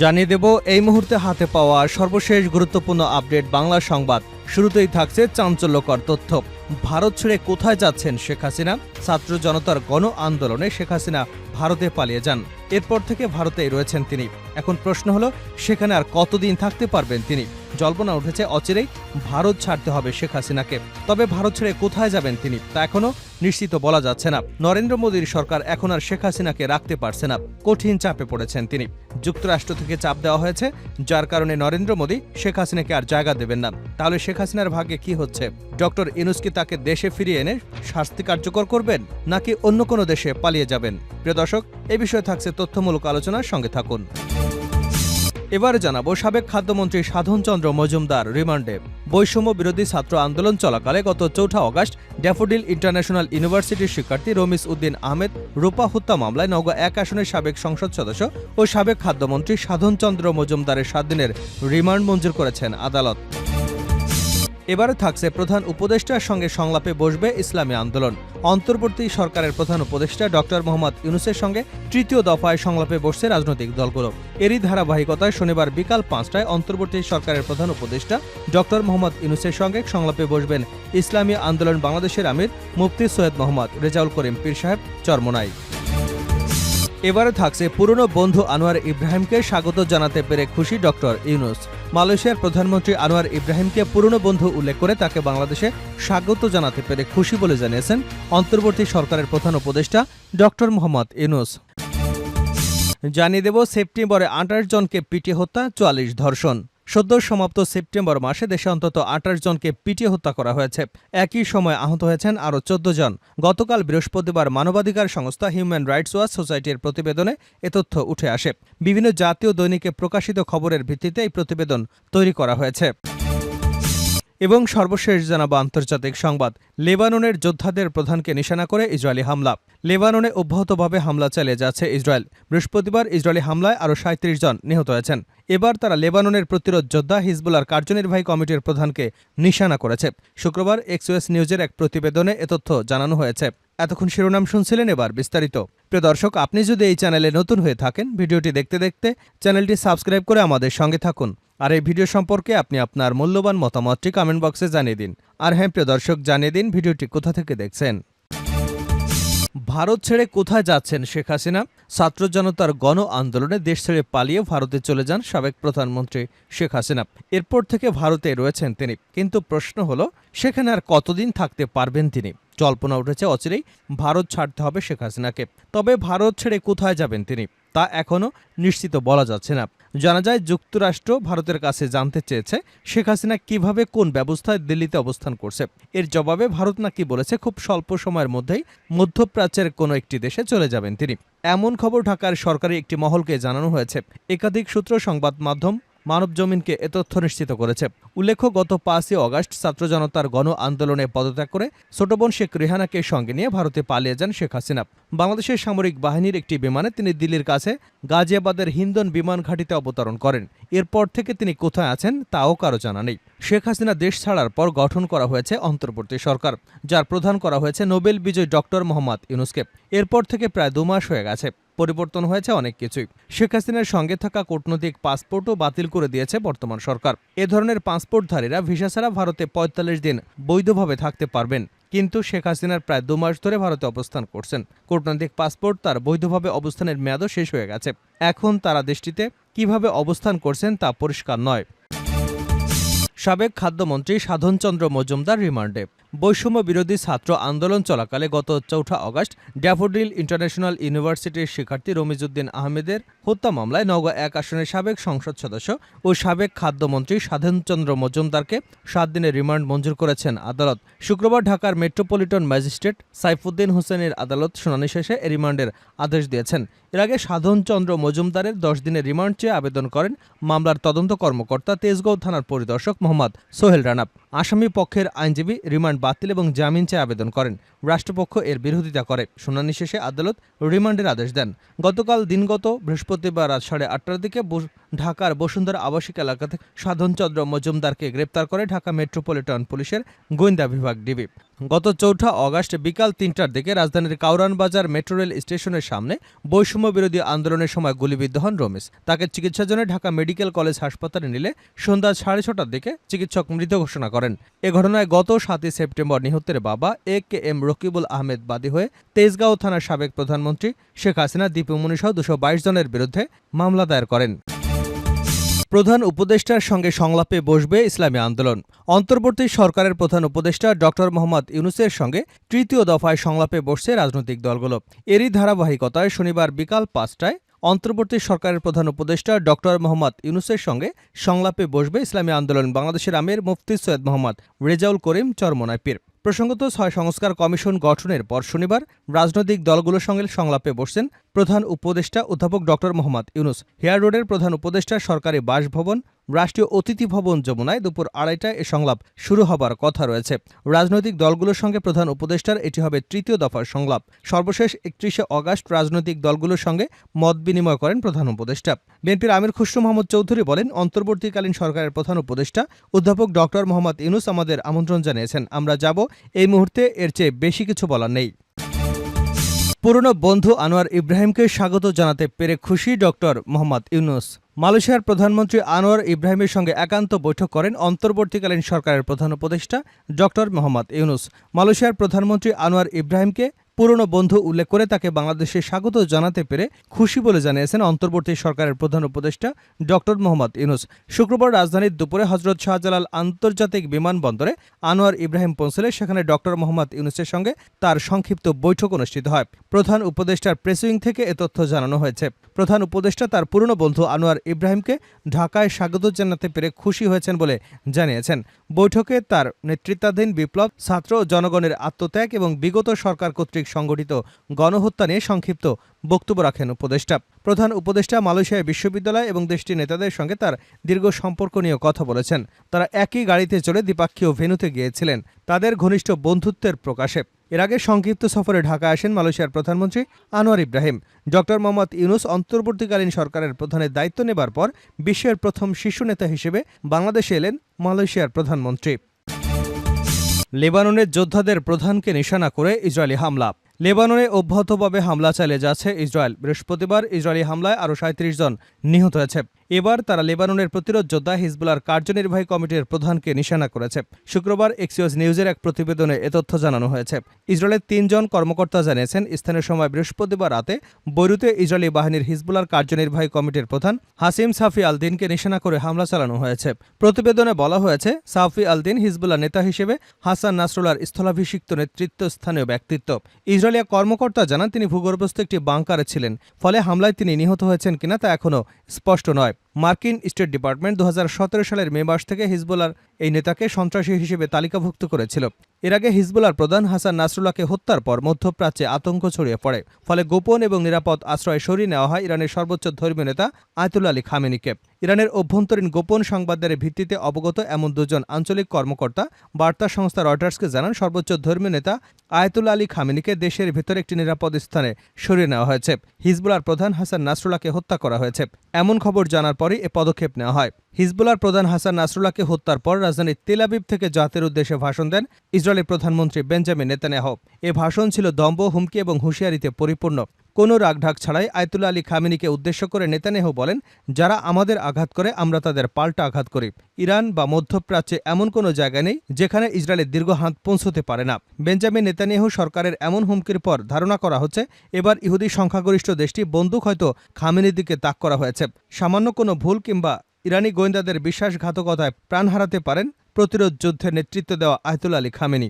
জানিয়ে দেব, এই মুহূর্তে হাতে পাওয়া সর্বশেষ গুরুত্বপূর্ণ আপডেট বাংলা সংবাদ। শুরুতেই থাকছে চাঞ্চল্যকর তথ্য। ভারত ছেড়ে কোথায় যাচ্ছেন শেখ হাসিনা? ছাত্র জনতার গণ আন্দোলনে শেখ হাসিনা ভারতে পালিয়ে যান। এরপর থেকে ভারতেই রয়েছেন তিনি। এখন প্রশ্ন হলো, সেখানে আর কতদিন থাকতে পারবেন তিনি? জল্পনা উঠেছে অচিরেই ভারত ছাড়তে হবে শেখ হাসিনাকে। তবে ভারত ছেড়ে কোথায় যাবেন তিনি, তা এখনও নিশ্চিত বলা যাচ্ছে না। নরেন্দ্র মোদীর সরকার এখন আর শেখ হাসিনাকে রাখতে পারছে না, কঠিন চাপে পড়েছেন তিনি। যুক্তরাষ্ট্র থেকে চাপ দেওয়া হয়েছে, যার কারণে নরেন্দ্র মোদী শেখ হাসিনাকে আর জায়গা দেবেন না। তাহলে শেখ হাসিনার ভাগ্যে কি হচ্ছে? ডক্টর ইনুস কি তাকে দেশে ফিরিয়ে এনে শাস্তি কার্যকর করবেন, নাকি অন্য কোনো দেশে পালিয়ে যাবেন? প্রিয় দর্শক, এ বিষয়ে থাকছে তথ্যমূলক আলোচনার সঙ্গে থাকুন। এবারে জানাব সাবেক খাদ্যমন্ত্রী সাধনচন্দ্র মজুমদার রিমান্ডে। বৈষম্য বিরোধী ছাত্র আন্দোলন চলাকালে গত চৌঠা অগাস্ট ড্যাফোডিল ইন্টারন্যাশনাল ইউনিভার্সিটির শিক্ষার্থী রমিস উদ্দিন আহমেদ রূপা হত্যা মামলায় নওগাঁ এক আসনের সাবেক সংসদ সদস্য ও সাবেক খাদ্যমন্ত্রী সাধনচন্দ্র মজুমদারের সাত দিনের রিমান্ড মঞ্জুর করেছেন আদালত। এবারে থাকছে প্রধান উপদেষ্টার সঙ্গে সংলাপে বসবে ইসলামী আন্দোলন। অন্তর্বর্তী সরকারের প্রধান উপদেষ্টা ডক্টর মোহাম্মদ ইউনুসের সঙ্গে তৃতীয় দফায় সংলাপে বসছে রাজনৈতিক দলগুলো। এরই ধারাবাহিকতায় শনিবার বিকাল পাঁচটায় অন্তর্বর্তী সরকারের প্রধান উপদেষ্টা ডক্টর মোহাম্মদ ইউনুসের সঙ্গে সংলাপে বসবেন ইসলামী আন্দোলন বাংলাদেশের আমির মুফতি সৈয়দ মোহাম্মদ রেজাউল করিম পীর সাহেব চরমনাই। এবারে থাকছে পুরনো বন্ধু আনোয়ার ইব্রাহিমকে স্বাগত জানাতে পেরে খুশি ডক্টর ইউনুস। মালয়েশিয়ার প্রধানমন্ত্রী আনোয়ার ইব্রাহিমকে পুরনো বন্ধু উল্লেখ করে তাকে বাংলাদেশে স্বাগত জানাতে পেরে খুশি বলে জানিয়েছেন অন্তর্বর্তী সরকারের প্রধান উপদেষ্টা ডক্টর মোহাম্মদ ইউনুস। জানিয়ে দেব, সেপ্টেম্বরে আঠাশ জনকে পিটিয়ে হত্যা, চুয়াল্লিশ ধর্ষণ। সদ্য সমাপ্ত সেপ্টেম্বর মাসে দেশে অন্তত আঠাশ জনকে পিটিয়ে হত্যা করা হয়েছে। একই সময় আহত হয়েছেন আরও চোদ্দ জন। গতকাল বৃহস্পতিবার মানবাধিকার সংস্থা হিউম্যান রাইটস ওয়াচ সোসাইটির প্রতিবেদনে এ তথ্য উঠে আসে। বিভিন্ন জাতীয় দৈনিকে প্রকাশিত খবরের ভিত্তিতে এই প্রতিবেদন তৈরি করা হয়েছে। এবং সর্বশেষ জানাব আন্তর্জাতিক সংবাদ। লেবাননের যোদ্ধাদের প্রধানকে নিশানা করে ইসরায়েলি হামলা। লেবাননে অব্যাহতভাবে হামলা চালিয়ে যাচ্ছে ইসরায়েল। বৃহস্পতিবার ইসরায়েলি হামলায় আরও সাঁত্রিশ জন নিহত হয়েছেন। এবার তারা লেবাননের প্রতিরোধ যোদ্ধা হিজবুলার কার্যনির্বাহী কমিটির প্রধানকে নিশানা করেছে। শুক্রবার এক্সওএস নিউজের এক প্রতিবেদনে এ তথ্য জানানো হয়েছে। এতক্ষণ শিরোনাম শুনছিলেন এবার বিস্তারিত। প্রিয় দর্শক, আপনি যদি এই চ্যানেলে নতুন হয়ে থাকেন, ভিডিওটি দেখতে দেখতে চ্যানেলটি সাবস্ক্রাইব করে আমাদের সঙ্গে থাকুন। আর এই ভিডিও সম্পর্কে আপনি আপনার মূল্যবান মতামতটি কমেন্ট বক্সে জানিয়ে দিন। আর হ্যাঁ প্রিয় দর্শক, জানিয়ে দিন ভিডিওটি কোথা থেকে দেখছেন। ভারত ছেড়ে কোথায় যাচ্ছেন শেখ হাসিনা? ছাত্র জনতার গণ আন্দোলনে দেশ ছেড়ে পালিয়ে ভারতে চলে যান সাবেক প্রধানমন্ত্রী শেখ হাসিনা। এরপর থেকে ভারতে রয়েছেন তিনি। কিন্তু প্রশ্ন হলো, সেখানে আর কতদিন থাকতে পারবেন তিনি? জল্পনা উঠেছে অচিরেই, ভারত ছাড়তে হবে শেখ হাসিনাকে। তবে ভারত ছেড়ে কোথায় যাবেন তিনি? তা এখনও নিশ্চিত বলা যাচ্ছে না। জানা যায় যুক্তরাষ্ট্র ভারতের কাছে জানতে চেয়েছে শেখ হাসিনা কীভাবে কোন ব্যবস্থায় দিল্লিতে অবস্থান করছে। এর জবাবে ভারত নাকি বলেছে খুব স্বল্প সময়ের মধ্যেই মধ্যপ্রাচ্যের কোনো একটি দেশে চলে যাবেন তিনি। এমন খবর ঢাকার সরকারি একটি মহলকে জানানো হয়েছে। একাধিক সূত্র সংবাদ মাধ্যম মানব জমিনকে এ তথ্য নিশ্চিত করেছে। উল্লেখ্য, গত পাঁচই অগাস্ট ছাত্র জনতার গণ আন্দোলনে পদত্যাগ করে ছোট বোন শেখ রেহানাকে সঙ্গে নিয়ে ভারতে পালিয়ে যান শেখ হাসিনা। বাংলাদেশের সামরিক বাহিনীর একটি বিমানে তিনি দিল্লির কাছে গাজিয়াবাদের হিন্দন বিমান ঘাঁটিতে অবতরণ করেন। এরপর থেকে তিনি কোথায় আছেন তাও কারও জানা নেই। শেখ হাসিনা দেশ ছাড়ার পর গঠন করা হয়েছে অন্তর্বর্তী সরকার, যার প্রধান করা হয়েছে নোবেল বিজয় ডক্টর মোহাম্মদ ইউনুসকে। এরপর থেকে প্রায় দু মাস হয়ে গেছে, পরিবর্তন হয়েছে অনেক কিছুই। শেখ হাসিনার সঙ্গে থাকা কূটনৈতিক পাসপোর্টও বাতিল করে দিয়েছে বর্তমান সরকার। এ ধরনের পাসপোর্টধারীরা ভিসা ছাড়া ভারতে পঁয়তাল্লিশ দিন বৈধভাবে থাকতে পারবেন। কিন্তু শেখ হাসিনার প্রায় দু মাস ধরে ভারতে অবস্থান করছেন। কূটনৈতিক পাসপোর্ট তার বৈধভাবে অবস্থানের মেয়াদও শেষ হয়ে গেছে। এখন তারা দেশটিতে কীভাবে অবস্থান করছেন তা পরিষ্কার নয়। সাবেক খাদ্যমন্ত্রী সাধনচন্দ্র মজুমদার রিমান্ডে। বৈষম্য বিরোধী ছাত্র আন্দোলন চলাকালে গত চৌঠা অগস্ট ড্যাফোডিল ইন্টারন্যাশনাল ইউনিভার্সিটির শিক্ষার্থী রমিজউদ্দিন আহমেদের হত্যা মামলায় নওগাঁ এক আসনের সাবেক সংসদ সদস্য ও সাবেক খাদ্যমন্ত্রী সাধনচন্দ্র মজুমদারকে সাত দিনের রিমান্ড মঞ্জুর করেছেন আদালত। শুক্রবার ঢাকার মেট্রোপলিটন ম্যাজিস্ট্রেট সাইফুদ্দিন হোসেনের আদালত শুনানি শেষে এ রিমান্ডের আদেশ দিয়েছেন। এর আগে সাধনচন্দ্র মজুমদারের দশ দিনের রিমান্ড চেয়ে আবেদন করেন মামলার তদন্ত কর্মকর্তা তেজগাঁও থানার পরিদর্শক মোহাম্মদ সোহেল রানাব আসামি পক্ষের আইনজীবী রিমান্ড বাতিল এবং জামিন চেয়ে আবেদন করেন। রাষ্ট্রপক্ষ এর বিরোধিতা করে। শুনানি শেষে আদালত রিমান্ডের আদেশ দেন। গতকাল দিনগত বৃহস্পতিবার রাত সাড়ে আটটার দিকে ঢাকার বসুন্ধরা আবাসিক এলাকা থেকে সাধনচন্দ্র মজুমদারকে গ্রেপ্তার করে ঢাকা মেট্রোপলিটন পুলিশের গোয়েন্দা বিভাগ ডিবি। গত চৌঠা অগাস্ট বিকাল তিনটার দিকে রাজধানীর কাউরান বাজার মেট্রো রেল স্টেশনের সামনে বৈষম্য বিরোধী আন্দোলনের সময় গুলিবিদ্ধ হন রমেশ। তাকে চিকিৎসার জন্য ঢাকা মেডিকেল কলেজ হাসপাতালে নিলে সন্ধ্যা সাড়ে ছটার দিকে চিকিৎসক মৃত ঘোষণা করেন। এ ঘটনায় গত সাতই সেপ্টেম্বর নিহতের বাবা A K M Rakibul Ahmed বাদী হয়ে তেজগাঁও থানার সাবেক প্রধানমন্ত্রী শেখ হাসিনা দীপুমনি সহ দুশো জনের বিরুদ্ধে মামলা দায়ের করেন। প্রধান উপদেষ্টার সঙ্গে সংলাপে বসবে ইসলামী আন্দোলন। অন্তর্বর্তী সরকারের প্রধান উপদেষ্টা ডক্টর মোহাম্মদ ইউনুসের সঙ্গে তৃতীয় দফায় সংলাপে বসছে রাজনৈতিক দলগুলো। এরই ধারাবাহিকতায় শনিবার বিকাল পাঁচটায় অন্তর্বর্তী সরকারের প্রধান উপদেষ্টা ডক্টর মোহাম্মদ ইউনুসের সঙ্গে সংলাপে বসবে ইসলামী আন্দোলন। বাংলাদেশের আমির মুফতি সৈয়দ মোহাম্মদ রেজাউল করিম চরমনায় পীর প্রসঙ্গত ছয় সংস্কার কমিশন গঠনের পর শনিবার রাজনৈতিক দলগুলোর সঙ্গে সংলাপে বসছেন প্রধান উপদেষ্টা অধ্যাপক ড মোহাম্মদ ইউনুস। হেয়ার রোডের প্রধান উপদেষ্টা সরকারি বাসভবন রাষ্ট্রীয় অতিথি ভবন যমুনায় দুপুর আড়াইটায় এ সংলাপ শুরু হবার কথা রয়েছে। রাজনৈতিক দলগুলোর সঙ্গে প্রধান উপদেষ্টার এটি হবে তৃতীয় দফার সংলাপ। সর্বশেষ একত্রিশে অগাস্ট রাজনৈতিক দলগুলোর সঙ্গে মত বিনিময় করেন প্রধান উপদেষ্টা। বিএনপির আমির খুসরু মোহাম্মদ চৌধুরী বলেন, অন্তর্বর্তীকালীন সরকারের প্রধান উপদেষ্টা অধ্যাপক ডক্টর মোহাম্মদ ইউনুস আমাদের আমন্ত্রণ জানিয়েছেন। আমরা যাব এই মুহূর্তে, এর চেয়ে বেশি কিছু বলার নেই। পুরনো বন্ধু আনোয়ার ইব্রাহিমকে স্বাগত জানাতে পেরে খুশি ডক্টর মোহাম্মদ ইউনুস। মালয়েশিয়ার প্রধানমন্ত্রী আনোয়ার ইব্রাহিমের সঙ্গে একান্ত বৈঠক করেন অন্তর্বর্তীকালীন সরকারের প্রধান উপদেষ্টা ডক্টর মোহাম্মদ ইউনুস। মালয়েশিয়ার প্রধানমন্ত্রী আনোয়ার ইব্রাহিমকে পুরনো বন্ধু উল্লেখ করে তাকে বাংলাদেশে স্বাগত জানাতে পেরে খুশি বলে জানিয়েছেন অন্তর্বর্তী সরকারের প্রধান উপদেষ্টা ডক্টর মোহাম্মদ ইউনুস। শুক্রবার রাজধানীর দুপুরে হজরত শাহজালাল আন্তর্জাতিক বিমানবন্দরে আনোয়ার ইব্রাহিম পৌঁছলে সেখানে ডক্টর মোহাম্মদ ইউনুসের সঙ্গে তার সংক্ষিপ্ত বৈঠক অনুষ্ঠিত হয়। প্রধান উপদেষ্টার প্রেসউইং থেকে এ তথ্য জানানো হয়েছে। প্রধান উপদেষ্টা তার পুরনো বন্ধু আনোয়ার ইব্রাহিমকে ঢাকায় স্বাগত জানাতে পেরে খুশি হয়েছেন বলে জানিয়েছেন। বৈঠকে তার নেতৃত্বাধীন বিপ্লব, ছাত্র জনগণের আত্মত্যাগ এবং বিগত সরকার কর্তৃক সংগঠিত গণহত্যা নিয়ে সংক্ষিপ্ত বক্তব্য রাখেন উপদেষ্টা। প্রধান উপদেষ্টা মালয়েশিয়া বিশ্ববিদ্যালয় এবং দেশটির নেতাদের সঙ্গে তার দীর্ঘ সম্পর্ক নিয়ে কথা বলেছেন। তারা একই গাড়িতে চড়ে দ্বিপাক্ষীয় ভেনুতে গিয়েছিলেন। তাদের ঘনিষ্ঠ বন্ধুত্বের প্রকাশে। এর আগে সংক্ষিপ্ত সফরে ঢাকা আসেন মালয়েশিয়ার প্রধানমন্ত্রী Anwar Ibrahim. Doctor Mohammad Yunus অন্তর্বর্তীকালীন সরকারের প্রধানের দায়িত্ব নেবার পর বিশ্বের প্রথম শিশু নেতা হিসেবে বাংলাদেশে এলেন মালয়েশিয়ার প্রধানমন্ত্রী। লেবাননের যোদ্ধাদের প্রধানকে নিশানা করে ইসরায়েলি হামলা। লেবাননে অব্যাহতভাবে হামলা চালিয়ে যাচ্ছে ইসরায়েল। বৃহস্পতিবার ইসরায়েলি হামলায় আরও সাঁত্রিশ জন নিহত হয়েছে। এবার তারা লেবাননের প্রতিরোধ যোদ্ধা হিজবুলার কার্যনির্বাহী কমিটির প্রধানকে নিশানা করেছে। শুক্রবার এক্সিওস নিউজের এক প্রতিবেদনে এ তথ্য জানানো হয়েছে। ইসরায়েলের তিনজন কর্মকর্তা জানিয়েছেন, স্থানীয় সময় বৃহস্পতিবার রাতে বৈরুতে ইসরায়েলি বাহিনীর হিজবুলার কার্যনির্বাহী কমিটির প্রধান হাসিম সাফি আল দিনকে নিশানা করে হামলা চালানো হয়েছে। প্রতিবেদনে বলা হয়েছে, সাফি আল দিন হিজবুল্লাহ নেতা হিসেবে হাসান নাসরুল্লার স্থলাভিষিক্ত নেতৃত্ব স্থানীয় ব্যক্তিত্ব। ইসরায়েলিয়া কর্মকর্তা জানান, তিনি ভূগর্ভস্থ একটি বাংকারে ছিলেন, ফলে হামলায় তিনি নিহত হয়েছেন কিনা তা এখনও স্পষ্ট নয়। মার্কিন স্টেট ডিপার্টমেন্ট দু হাজার সতেরো সালের মে মাস থেকে হিজবুলার এই নেতাকে সন্ত্রাসী হিসেবে তালিকাভুক্ত করেছিল। এর আগে হিজবুলার প্রধান হাসান নাসরুল্লাহকে হত্যার পর মধ্যপ্রাচ্যে আতঙ্ক ছড়িয়ে পড়ে। ফলে গোপন এবং নিরাপদ আশ্রয় সরিয়ে নেওয়া হয় ইরানের সর্বোচ্চ ধর্মীয় নেতা আয়তুল আলী খামেনিকে। ইরানের অভ্যন্তরীণ গোপন সংবাদের ভিত্তিতে অবগত এমন দুজন আঞ্চলিক কর্মকর্তা বার্তা সংস্থা রয়টার্সকে জানান, সর্বোচ্চ ধর্মীয় নেতা আয়তুল আলী খামেনিকে দেশের ভেতরে একটি নিরাপদ স্থানে সরিয়ে নেওয়া হয়েছে। হিজবুলার প্রধান হাসান নাসরুল্লাহকে হত্যা করা হয়েছে। এমন খবর জানার পরই এ পদক্ষেপ নেওয়া হয়। হিজবুলার প্রধান হাসান নাসরুল্লাহকে হত্যার পর রাজধানীর তেলাবিব থেকে জাতির উদ্দেশ্যে ভাষণ দেন ইসরায়েলের প্রধানমন্ত্রী বেঞ্জামিন নেতানিয়াহ। এ ভাষণ ছিল দম্ভ, হুমকি এবং হুঁশিয়ারিতে পরিপূর্ণ। কোনো রাগঢাক ছাড়াই আয়তুল্লা আলী খামিনিকে উদ্দেশ্য করে নেতানেহ বলেন, যারা আমাদের আঘাত করে, আমরা তাদের পাল্টা আঘাত করি। ইরান বা মধ্যপ্রাচ্যে এমন কোনো জায়গা নেই যেখানে ইসরায়েলের দীর্ঘ হাত পৌঁছতে পারে না। বেঞ্জামিন নেতানিয়াহু সরকারের এমন হুমকির পর ধারণা করা হচ্ছে, এবার ইহুদি সংখ্যাগরিষ্ঠ দেশটি বন্দুক হয়তো খামেনির দিকে তাক করা হয়েছে। সামান্য কোনো ভুল কিংবা ইরানি গোয়েন্দাদের বিশ্বাসঘাতকতায় প্রাণ হারাতে পারেন প্রতিরোধ যুদ্ধের নেতৃত্ব দেওয়া আয়তুল আলী খামেনি।